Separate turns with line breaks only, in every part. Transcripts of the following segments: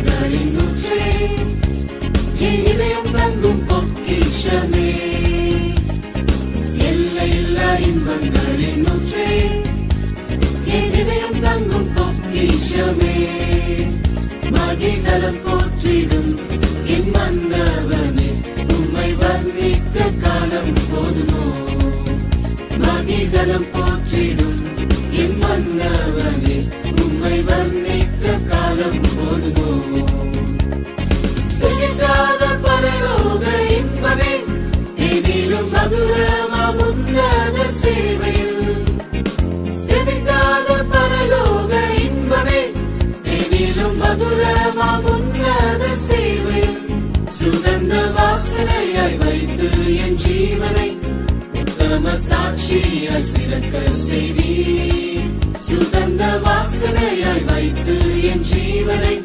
இன்பங்களின் ஊற்றே என் இதயம் தங்கும் பொக்கிஷமே எல்லையில்லா இன்பங்களின் ஊற்றே என் இதயம் தங்கும் பொக்கிஷமே மகிதலம் போற்றிடும் என் மன்னவனே உம்மை வர்ணிக்க காலம் போதுமோ? மகிதலம் போ சாட்சியாய் சிறக்க செய்வீர் சுகந்த வாசனையாய் வைத்து என் ஜீவனை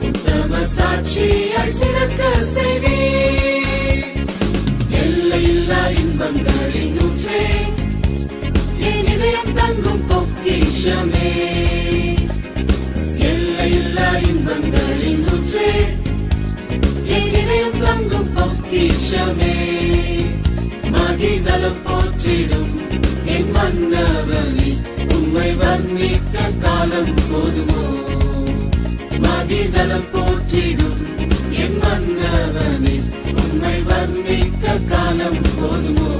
உத்தம சாட்சியாய் சிறக்க செய்வீர் எல்லையில்லா இன்பங்களின் நூற்றே என் இதயம் தங்கும் பொக்கிஷமே. எல்லையில்லா இன்பங்களின் நூற்றே என் இதயம் தங்கும் பொக்கிஷமே. மகிதலும் போற்றிடும் மன்னவனே உம்மை வர்ணிக்க காலம் போதுமோ? மதிதளம் போற்றிடும் என் மன்னவனே உம்மை வர்ணிக்க காலம் போதுமோ?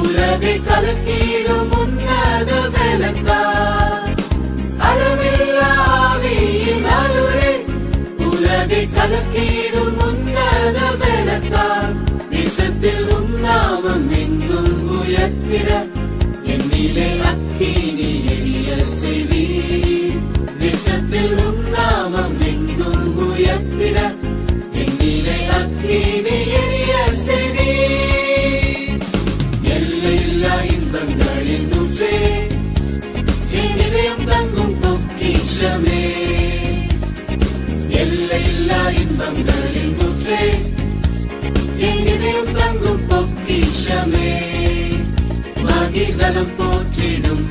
உலகை கலக்கிடும் உன்னத விளக்கா அளவில்லா அருளே உலகை கலக்கிடும் இன்பங்களின் ஊற்றே என் தங்கும் பொக்கிஷமே. மகிதலம் போற்றிடும்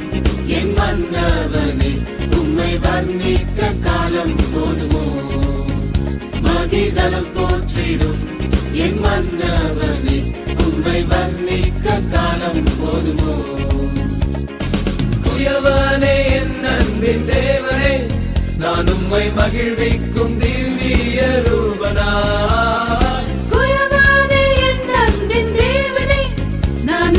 என் மன்னவனே. உம்மை வர்ணிக்க காலம் போதுமோ? மகிதலம் போற்றிடும் என் மன்னவனே. உம்மை வர்ணிக்க
நான் உம்மை மகிழ்விக்கும் திவ்ய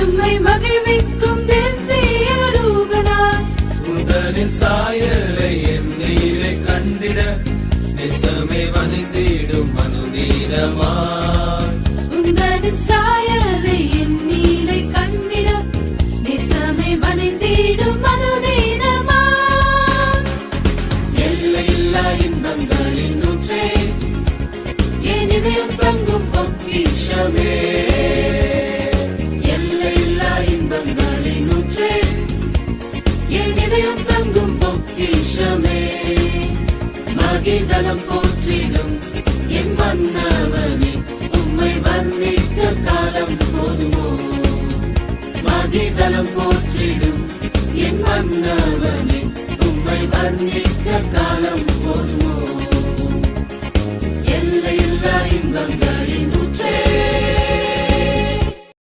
உம்மை மகிழ்விக்கும் திவ்ய ரூபனாய்
உந்தனின் சாயலை என்னையிலே கண்டிட நேசமே வணிந்திடும் மனுதீனமாய்
உந்தனின் சாயலை மகிதலம் போற்றிடும். என் மன்னவனே உம்மை வர்ணிக்க காலம் போதுமோ? மகிதலம் போற்றிடும். என் மன்னவனே உம்மை வர்ணிக்க காலம்